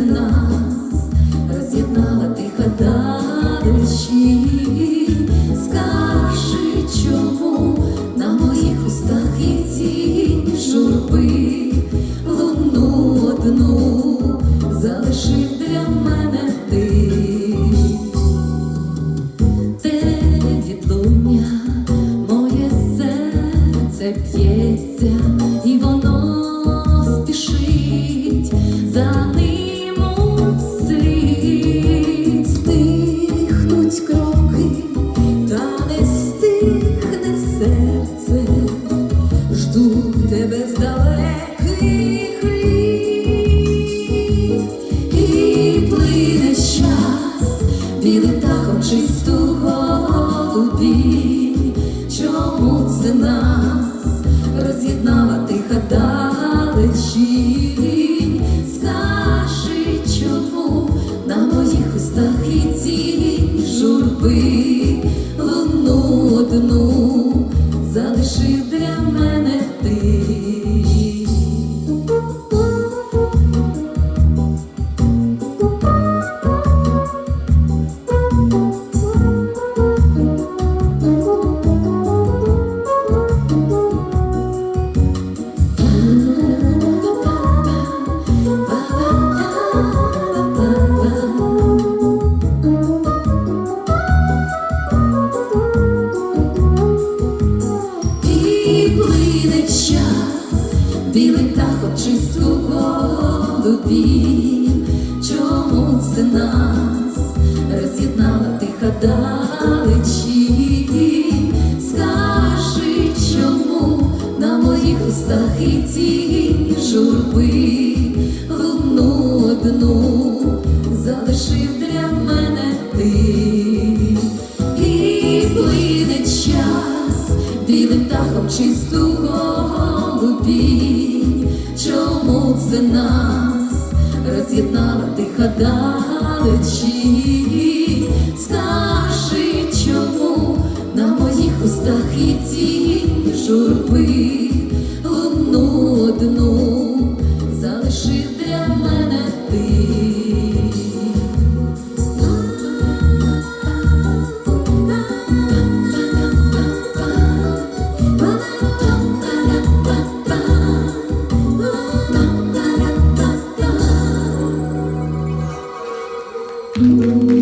No. Жду тебе з далеких літ, і плине час, білим тахом чисту голубі, чому це нас плине час, білим птахом чистого голубі, чому це нас роз'єднала тиха далечінь? Скажи, чому на моїх устах і тіні журби луну одну залишив для мене ти. І плине час білим птахом чистого голубі, чому це нас роз'єднала тиха далечі? Скажи, чому на моїх устах і тінь журби Ooh.